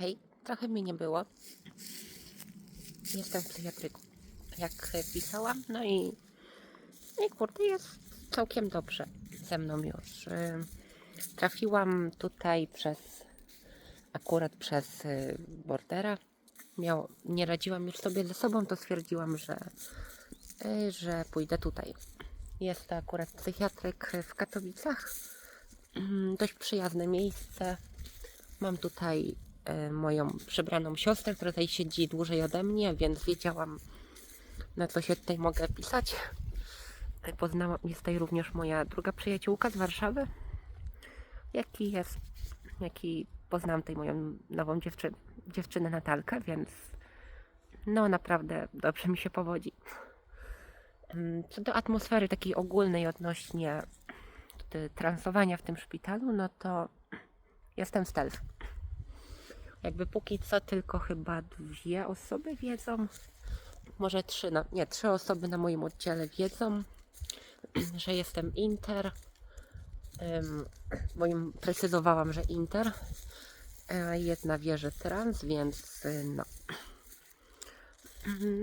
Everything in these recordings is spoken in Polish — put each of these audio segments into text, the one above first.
Hej, trochę mnie nie było. Jestem w psychiatryku. Jak pisałam, no i, no i kurde, jest całkiem dobrze ze mną już. Trafiłam tutaj przez, akurat przez y, bordera. Miał, nie radziłam już sobie ze sobą, to stwierdziłam, że, y, że pójdę tutaj. Jest to akurat psychiatryk w Katowicach. Dość przyjazne miejsce. Mam tutaj moją przybraną siostrę, która tutaj siedzi dłużej ode mnie, więc wiedziałam, na co się tutaj mogę pisać. E, Poznała, jest tutaj również moja druga przyjaciółka z Warszawy, jaki jest, jaki poznałam tutaj moją nową dziewczynę, dziewczynę Natalkę, więc no naprawdę dobrze mi się powodzi. Mm, Co do atmosfery takiej ogólnej odnośnie transowania w tym szpitalu, no to jestem stealth. Jakby póki co tylko chyba dwie osoby wiedzą, może trzy, no, nie, trzy osoby na moim oddziale wiedzą, że jestem inter. Ym, bo im precyzowałam, że inter. A jedna wie, że trans, więc y, no.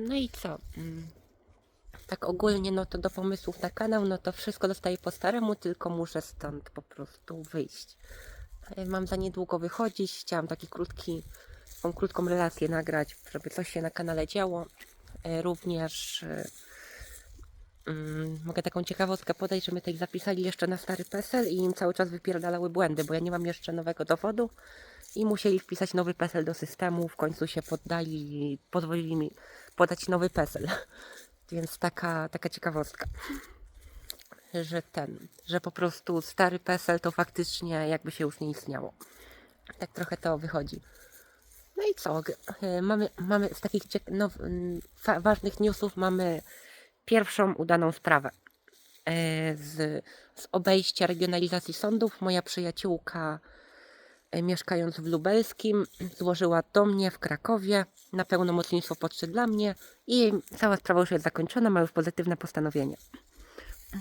No i co? Ym, Tak ogólnie, no to do pomysłów na kanał, no to wszystko dostaję po staremu, tylko muszę stąd po prostu wyjść. E, Mam za niedługo wychodzić, chciałam taki krótki, taką krótką relację nagrać, żeby coś się na kanale działo. E, Również mm, mogę taką ciekawostkę podać, że my tutaj zapisali jeszcze na stary PESEL i im cały czas wypierdalały błędy, bo ja nie mam jeszcze nowego dowodu i musieli wpisać nowy PESEL do systemu, w końcu się poddali i pozwolili mi podać nowy PESEL. Więc taka, taka ciekawostka że ten, że po prostu stary PESEL to faktycznie jakby się już nie istniało. Tak trochę to wychodzi. No i co? E, Mamy, mamy z takich fa- ważnych newsów mamy pierwszą udaną sprawę. E, Z, z obejścia regionalizacji sądów moja przyjaciółka e, mieszkając w Lubelskim złożyła do mnie w Krakowie na pełnomocnictwo podszedł dla mnie i cała sprawa już jest zakończona, ma już pozytywne postanowienie.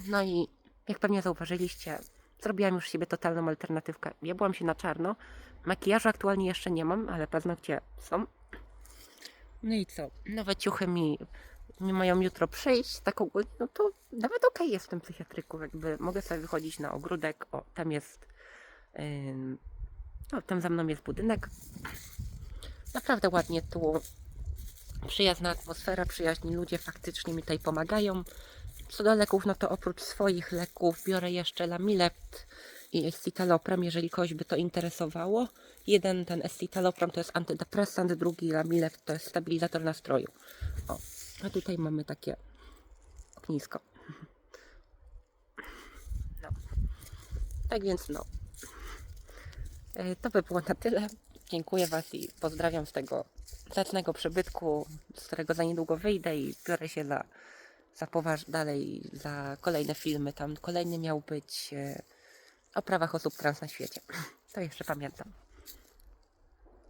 No i jak pewnie zauważyliście, zrobiłam już z siebie totalną alternatywkę. Ja byłam się na czarno. Makijażu aktualnie jeszcze nie mam, ale paznokcie są. No i co? Nowe ciuchy mi, mi mają jutro przyjść, tak ogólnie, no to nawet okej jest w tym psychiatryku, jakby mogę sobie wychodzić na ogródek, o, tam jest, ym, o, tam za mną jest budynek. Naprawdę ładnie tu, przyjazna atmosfera, przyjaźni ludzie faktycznie mi tutaj pomagają. Co do leków, no to oprócz swoich leków biorę jeszcze Lamilept i Escitalopram, jeżeli kogoś by to interesowało. Jeden ten Escitalopram to jest antydepresant, drugi Lamilept to jest stabilizator nastroju. O, a tutaj mamy takie ognisko. No. Tak więc no. E, To by było na tyle. Dziękuję Was i pozdrawiam z tego zacnego przybytku, z którego za niedługo wyjdę i biorę się za za poważ dalej za kolejne filmy. Tam kolejny miał być e, o prawach osób trans na świecie. To jeszcze pamiętam.